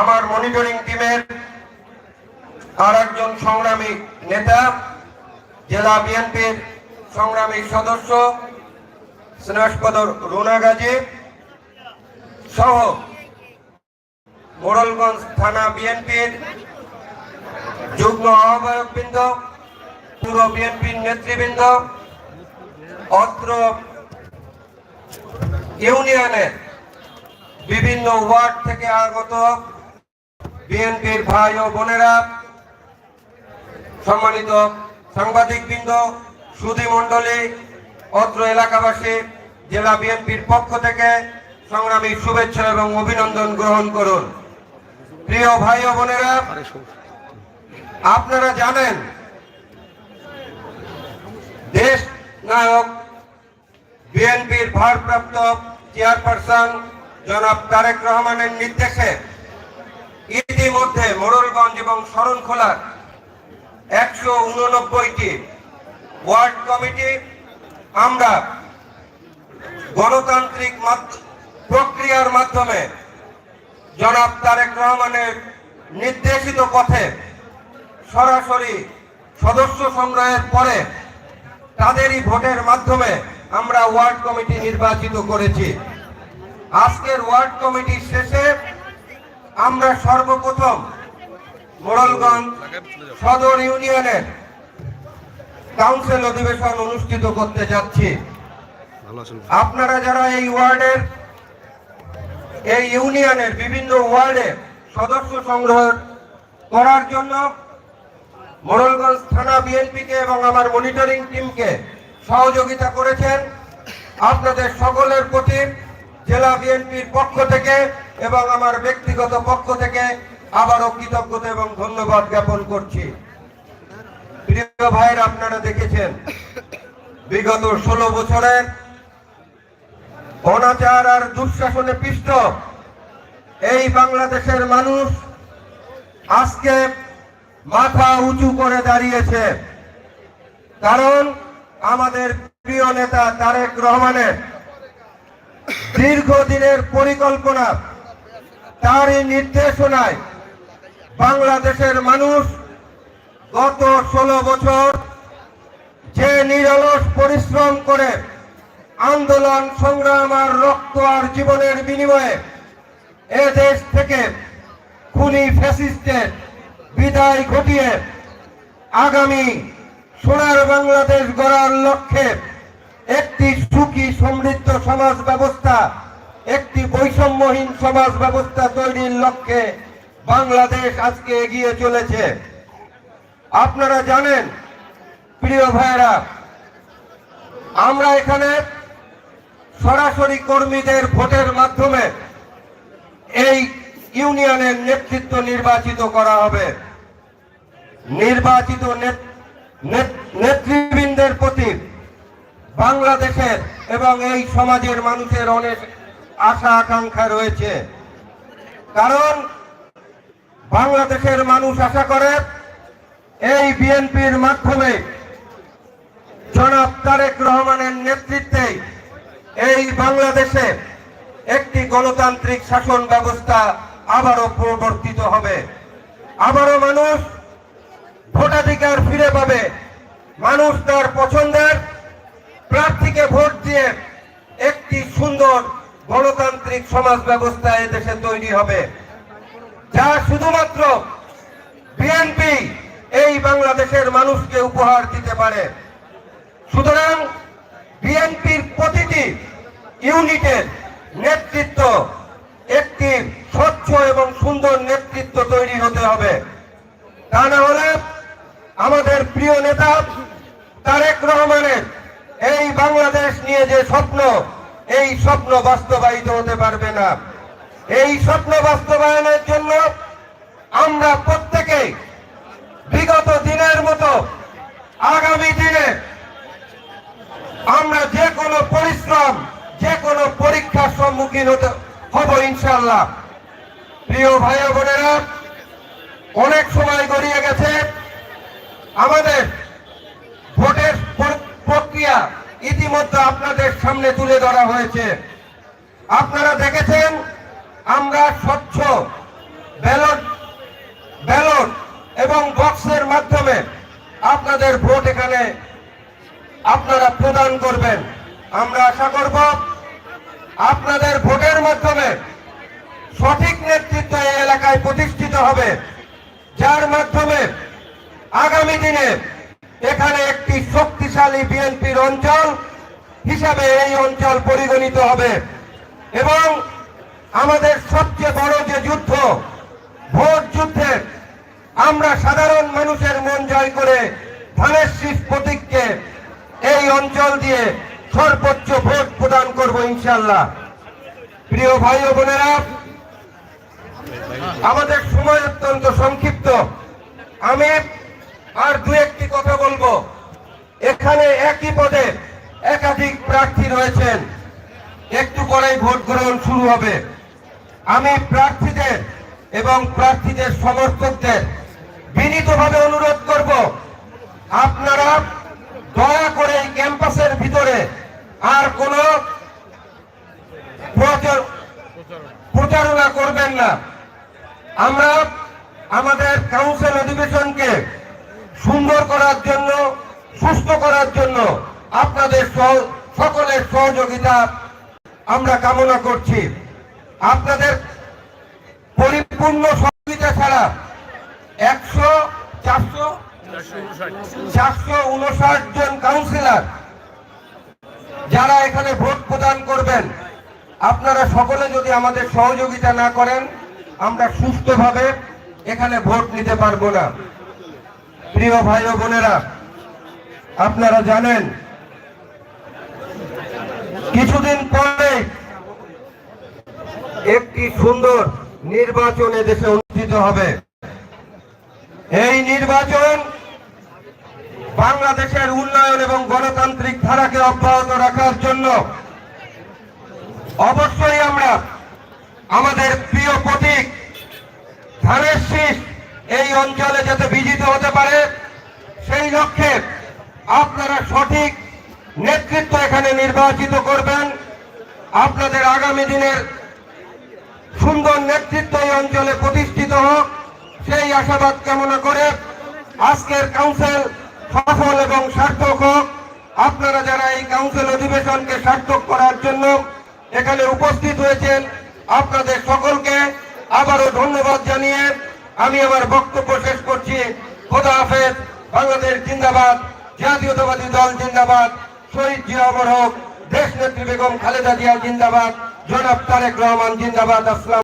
আমার মনিটরিং টিমের আর একজন সংগ্রামী নেতা, জেলা বিএনপির সংগ্রামী সদস্য রুনা গাজী সহ মোড়লগঞ্জ থানা বিএনপির যুগ্ম আহ্বায়কবৃন্দ, পুরো বিএনপির নেতৃবৃন্দ, অত্র ইউনিয়নের বিভিন্ন ওয়ার্ড থেকে আগত বিএনপির ভাই ও বোনেরা, সম্মানিত সাংবাদিকবৃন্দ, সুধী মণ্ডলী, অত্র এলাকাবাসী, জেলা বিএনপির পক্ষ থেকে সংগ্রামী শুভেচ্ছা এবং অভিনন্দন গ্রহণ করুন। প্রিয় ভাই ও বোনেরা, আপনারা জানেন, দেশ নায়ক, বিএনপির ভারপ্রাপ্ত চেয়ারপারসন জনাব তারেক রহমানের নির্দেশে ইতিমধ্যে মোড়লগঞ্জ এবং শরণখোলার একশো উননব্বইটি ওয়ার্ড কমিটি, আমরা গণতান্ত্রিক প্রক্রিয়ার মাধ্যমে জনাব তারেক রহমানের নির্দেশিত পথে সরাসরি সদস্য সংগ্রহের পরে তাদেরই ভোটের মাধ্যমে আমরা ওয়ার্ড কমিটি নির্বাচিত করেছি। আজকের ওয়ার্ড কমিটির শেষে আমরা সর্বপ্রথম মোড়লগঞ্জ সদর ইউনিয়নের কাউন্সিল অধিবেশন অনুষ্ঠিত করতে যাচ্ছি। আপনারা যারা এই ওয়ার্ডের এই ইউনিয়নের বিভিন্ন ওয়ার্ডে সদস্য সংগ্রহ করার জন্য মোড়লগঞ্জ থানা বিএনপিকে এবং আমার মনিটরিং টিমকে সহযোগিতা করেছেন। আপনাদের সকলের প্রতি জেলা বিএনপির পক্ষ থেকে এবং আমার ব্যক্তিগত পক্ষ থেকে আবারও কৃতজ্ঞতা এবং ধন্যবাদ জ্ঞাপন করছি। প্রিয় ভাইয়ের, আপনারা দেখেছেন, বিগত ষোলো বছরের অনাচার আর দুঃশাসনে পিষ্ট এই বাংলাদেশের মানুষ আজকে মাথা উঁচু করে দাঁড়িয়েছে। কারণ আমাদের প্রিয় নেতা তারেক রহমানের দীর্ঘদিনের পরিকল্পনা তারই নির্দেশনায় বাংলাদেশের মানুষ গত ষোলো বছর যে নিরলস পরিশ্রম করে আন্দোলন, সংগ্রাম আর রক্ত আর জীবনের বিনিময়ে এ দেশ থেকে খুনি ফ্যাসিস্টের বিদায় ঘটিয়ে আগামী সোনার বাংলাদেশ গড়ার লক্ষ্যে একটি সুখী সমৃদ্ধ সমাজ ব্যবস্থা একটি বৈষম্যহীন সমাজ ব্যবস্থা তৈরির লক্ষ্যে বাংলাদেশ আজকে এগিয়ে চলেছে। আপনারা জানেন, প্রিয় ভাইয়েরা, আমরা এখানে সরাসরি কর্মীদের ভোটের মাধ্যমে এই ইউনিয়নের নেতৃত্ব নির্বাচিত করা হবে। নির্বাচিত নেত- নেত- নেতৃবৃন্দের প্রতি বাংলাদেশের এবং এই সমাজের মানুষের অনেক আশা আকাঙ্ক্ষা রয়েছে। কারণ বাংলাদেশের মানুষ আশা করে, এই বিএনপির মাধ্যমে জনাব তারেক রহমানের নেতৃত্বে এই বাংলাদেশে একটি গণতান্ত্রিক শাসন ব্যবস্থা আবারও প্রবর্তিত হবে। আবারও মানুষ ভোটাধিকার ফিরে পাবে। মানুষ তার পছন্দের প্রার্থীকে ভোট দিয়ে একটি সুন্দর গণতান্ত্রিক সমাজ ব্যবস্থা এদেশে তৈরি হবে। যা শুধুমাত্র বিএনপি এই বাংলাদেশের মানুষকে উপহার দিতে পারে। সুতরাং বিএনপির প্রতিটি ইউনিটের নেতৃত্ব, একটি স্বচ্ছ এবং সুন্দর নেতৃত্ব তৈরি হতে হবে। তা না হলে আমাদের প্রিয় নেতা তারেক রহমানের এই বাংলাদেশ নিয়ে যে স্বপ্ন এই স্বপ্ন বাস্তবায়িত হতে পারবে না। এই স্বপ্ন বাস্তবায়নের জন্য আমরা প্রত্যেকেই বিগত দিনের মতো, আগামী দিনে আমরা যে কোনো পরিশ্রম, যে কোনো পরীক্ষার সম্মুখীন হতে হব ইনশাল্লাহ প্রিয় ভাই বোনেরা, অনেক সময় গড়িয়ে গেছে। আমাদের ভোটের প্রক্রিয়া ইতিমধ্যে আপনাদের সামনে তুলে ধরা হয়েছে। আপনারা দেখেছেন, আমরা স্বচ্ছ ব্যালট ব্যালট এবং বক্সের মাধ্যমে আপনাদের ভোট এখানে আপনারা প্রদান করবেন। আমরা আশা করব, আপনাদের ভোটের মাধ্যমে সঠিক নেতৃত্ব এই এলাকায় প্রতিষ্ঠিত হবে, যার মাধ্যমে আগামী দিনে এখানে একটি শক্তিশালী বিএনপির অঞ্চল হিসাবে এই অঞ্চল পরিগণিত হবে। এবং আমাদের সবচেয়ে বড় যে যুদ্ধ, ভোট যুদ্ধে আমরা সাধারণ মানুষের মন জয় করে ধানের শীষ প্রতীককে এই অঞ্চল দিয়ে সর্বোচ্চ ভোট প্রদান করব ইনশাল্লাহ প্রিয় ভাই ও বোনেরা, আমাদের সময় অত্যন্ত সংক্ষিপ্ত। আমি আর দু একটি কথা বলব। এখানে একই পদে একাধিক প্রার্থী রয়েছেন। একটু পরেই ভোট গ্রহণ শুরু হবে। আমি প্রার্থীদের এবং প্রার্থীদের সমর্থকদের বিনীতভাবে অনুরোধ করব, আপনারা দয়া করে ক্যাম্পাসের ভিতরে আর কোনো প্রচার- প্রচারণা করবেন না। আমরা আমাদের কাউন্সিল অধিবেশনকে সুন্দর করার জন্য সুস্থ করার জন্য আপনাদের সকলের সহযোগিতা আমরা কামনা করছি। আপনাদের পরিপূর্ণ সহযোগিতা ছাড়া একশো চারশো চারশো উনষাট জন কাউন্সিলর যারা এখানে ভোট প্রদান করবেন, আপনারা সকলে যদি আমাদের সহযোগিতা না করেন, আমরা সুস্থভাবে এখানে ভোট নিতে পারব না। প্রিয় ভাই বোনেরা আপনারা জানেন, কিছুদিন পরে একটি সুন্দর নির্বাচন দেশে অনুষ্ঠিত হবে। এই নির্বাচন বাংলাদেশের উন্নয়ন এবং গণতান্ত্রিক ধারাকে অব্যাহত রাখার জন্য অবশ্যই আমরা আমাদের প্রিয় প্রতীক ধানের শীষ এই অঞ্চলে যাতে বিজিত হতে পারে, সেই লক্ষ্যে আপনারা সঠিক নেতৃত্ব এখানে নির্বাচিত করবেন। আপনাদের আগামী দিনের সুন্দর নেতৃত্ব এই অঞ্চলে প্রতিষ্ঠিত হোক, সেই আশাবাদ কামনা করে আজকের কাউন্সিল সফল এবং সার্থক হোক। আপনারা যারা এই কাউন্সিল অধিবেশনকে সার্থক করার জন্য এখানে উপস্থিত হয়েছেন, আপনাদের সকলকে আবারও ধন্যবাদ জানিয়ে আমি আমার বক্তব্য শেষ করছি। খোদা হাফেজ, বাংলাদেশ জিন্দাবাদ। জাতীয়তাবাদী দল জিন্দাবাদ। শহীদ জিয়া অমর হোক দেশ নেত্রী বেগম খালেদা জিয়া জিন্দাবাদ। জনাব তারেক রহমান জিন্দাবাদ। আসসালাম